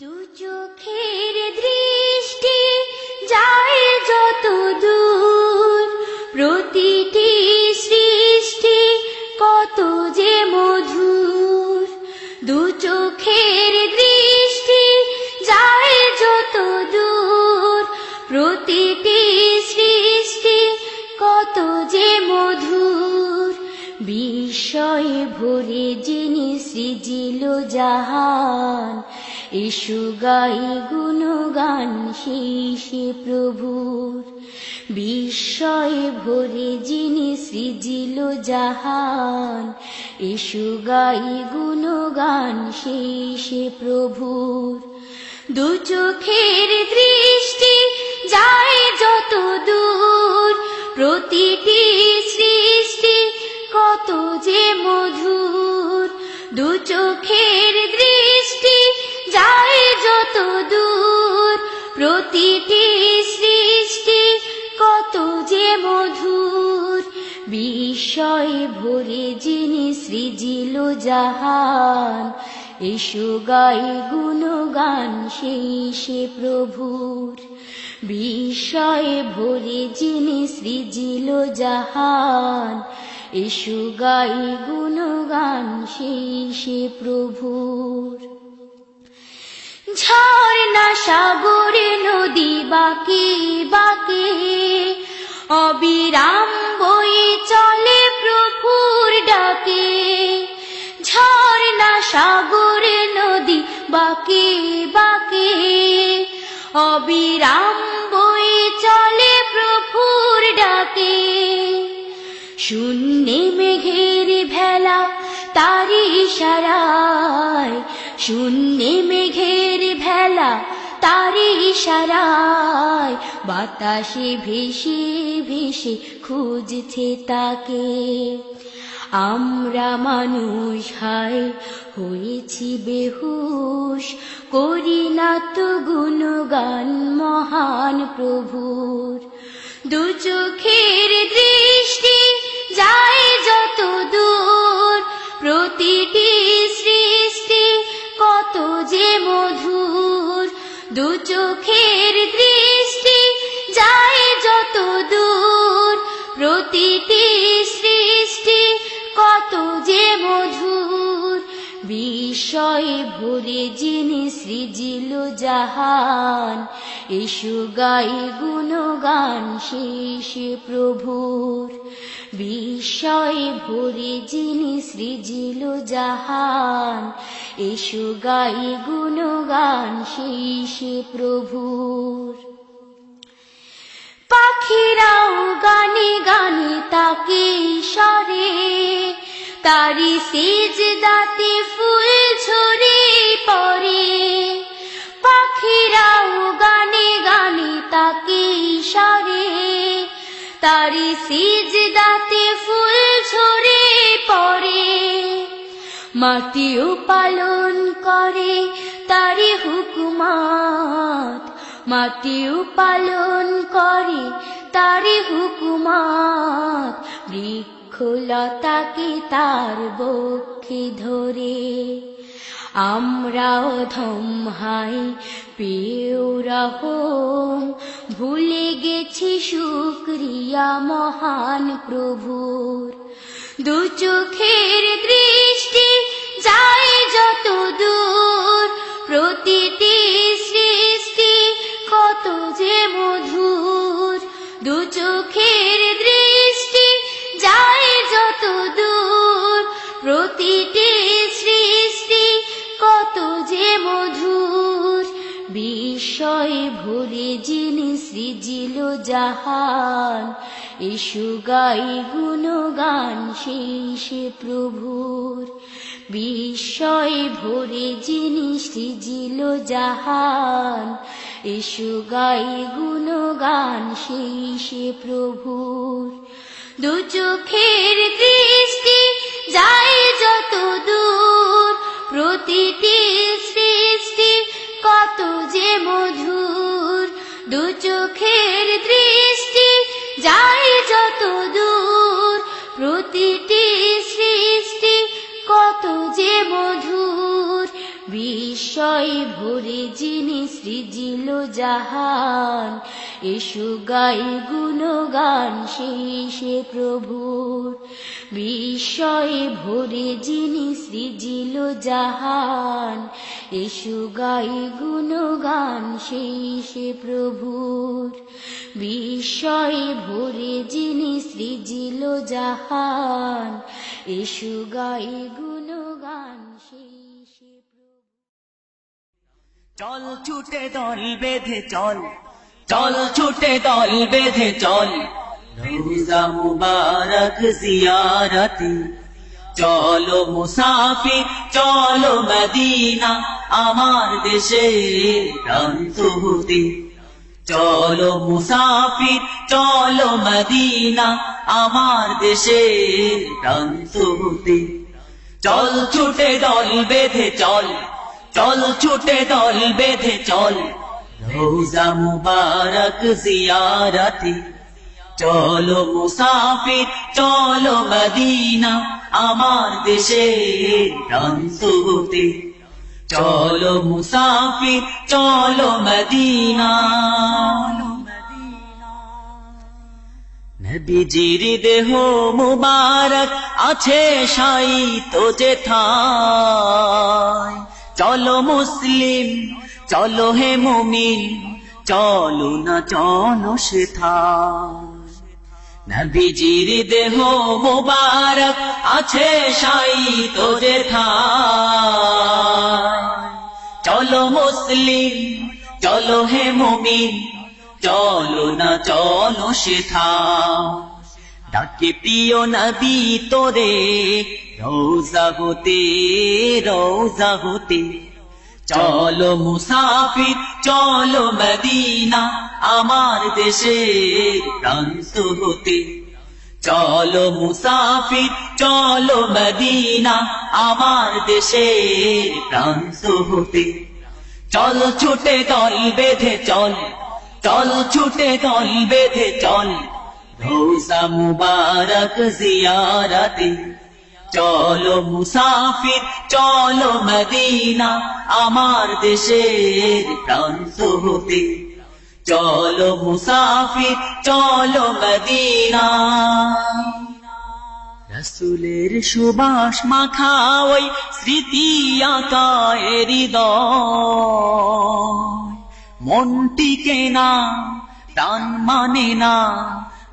দু চোখের দৃষ্টি যায় যত দূর। প্রতিটি সৃষ্টি কত যে মধুর। দু চোখের দৃষ্টি যায় যত দূর। প্রতিটি সৃষ্টি কত যে মধুর। বিস্ময়ে ভরে যিনি সৃজিল জাহান ইসু গাই গুণগান শেষে প্রভুর। বিস্ময়ে ভরে যিনি সৃজিল জাহান ইসু গাই গুণগান শেষে প্রভুর। দু চোখের দৃষ্টি যায় যত দূর, প্রতিটি মধুর বিস্ময়ে ভরে যিনি সৃজিল জাহান, এসো গাই গুণগান সে প্রভুর। বিস্ময়ে ভরে যিনি সৃজিল জাহান, এসো গাই গুণগান সে প্রভুর। ঝর্ণা সাগরে নদী বাকি বাকি অবিরাম বয়ে চলে প্রভুর ডাকে। ঝর্ণা সাগরে নদী বাকি বাকি। অবিরাম বয়ে চলে প্রভুর ডাকে। শূন্যে মেঘের ভেলা তারি ইশারায় শূন্যে মেঘের ভেলা তারি ইশারায় বাতাসে ভেসে ভেসে খুঁজছে তাকে। আমরা মানুষ হায়, হয়েছি বেহুশ, করি না তো গুণগান মহান প্রভুর। দু চোখের দৃষ্টি যায় যত দূর দু চোখের দৃষ্টি যায় ভরে যিনি সৃজিল জাহান। এসু গাই গুণগান শেষে প্রভুর। বিস্ময়ে ভরে যিনি সৃজিল জাহান। এসু গাই গুণগান শেষে প্রভুর। পাখিরাও গানে গানে তাকে সরে তারি সেজ দাতে ফুল ঝরে পড়ে। পাখিরাও গানে গানে তাকে সরে তারি সেজ দাতে ফুল ঝরে পড়ে। মাটিও পালন করে, তারি হুকুমাত। মাটিও পালন করে, তারি হুকুমাত। বৃক্ষলতাকে তার বক্ষে ধরে? আমরাও ধমহাই পেয়েও রহম। ভুলে গেছি শুক্রিয়া মহান প্রভুর। দু চোখের দৃষ্টি যায় যত দূর। প্রতিটি সৃষ্টি কত যে মধুর। দু বিস্ময়ে ভরে যিনি সৃজিল জাহান ইসু গাই গুণগান শেষে প্রভুর। বিস্ময়ে ভরে যিনি সৃজিল জাহান ইসু গাই গুণগান শেষে প্রভুর। দু চোখের দৃষ্টি যায় যত দূর, প্রতিটি বিস্ময় ভরে যিনি সৃজিল জাহান, এসো গাই গুণগান সে প্রভুর। বিস্ময় ভরে যিনি সৃজিল জাহান, এসো গাই গুণগান সে প্রভুর। বিস্ময় ভরে যিনি সৃজিল জাহান, এসো গাই গুণগান চল ছুটে দল বেঁধে চল চল ছুটে দল বেঁধে চল। রোজা মুবারক জিয়ারতি, চলো মুসাফির, চলো মদিনা, আমার দেশে চলো মুসাফির, চলো মদিনা, আমার দেশে চল ছুটে দল বেঁধে চল চল ছুটে দল বেঁধে চল। রোজা মুবারক জিয়ারতি। চলো মুসাফির, চলো মদিনা, আমার দেশে প্রান্ত হতে চলো মুসাফির, চলো মদিনা নবীজির দেহ মুবারক আছে সাই তো যেথায় চলো মুসলিম, চলো হে মুমিন, চলো না চলো সেথায় নবীজির দেহ মুবারক আছে সাই তো যেথায় চলো মুসলিম, চলো হে মুমিন, চলো না চলো সেথা ডাকে প্রিয় নবী তোরে রোজা হতে রোজা হতে। চলো মুসাফির, চলো মদিনা, আমার দেশের প্রান্ত হতে। চলো মুসাফির, চলো মদিনা, আমার দেশের প্রান্ত হতে। চল ছুটে দল বেঁধে চল চল ছুটে দল বেঁধে চল। রোজা মুবারক জিয়ারতে। চলো মুসাফির, চলো মদিনা, আমার দেশের প্রান্ত হতে চলো মুসাফির, চলো মদিনা। রসুলের সুবাস মাখা ওই স্মৃতি আকায় হৃদয়। মনটিকে না, প্রাণ মানে না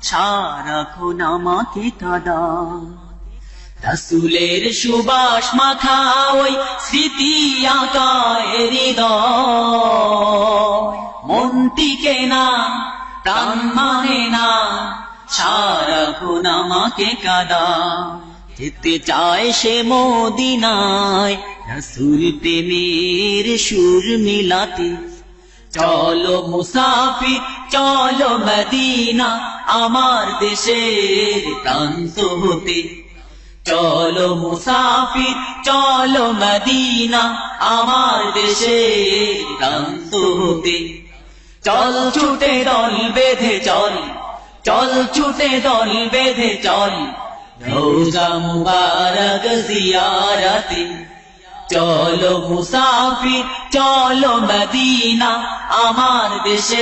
সারাক্ষণ আমাকে কাদা রসুলের সুবাস মাখা ওই স্মৃতি আকায় না, প্রাণ মানে না সারাক্ষণ আমাকে কাদা। যেতে চায় সে মদিনায়, রসুল প্রেমের সুর মিলাতে। চলো মুসাফির, চলো মদিনা, আমার দেশের প্রান্ত হতে চলো মুসাফির, চলো মদিনা, আমার দেশের প্রান্ত হতে চল ছুটে দল বেঁধে চল চল ছুটে দল বেঁধে চল। রোজা মুবারক জিয়ারতে চলো মুসাফির চলো মদিনা আমার দেশে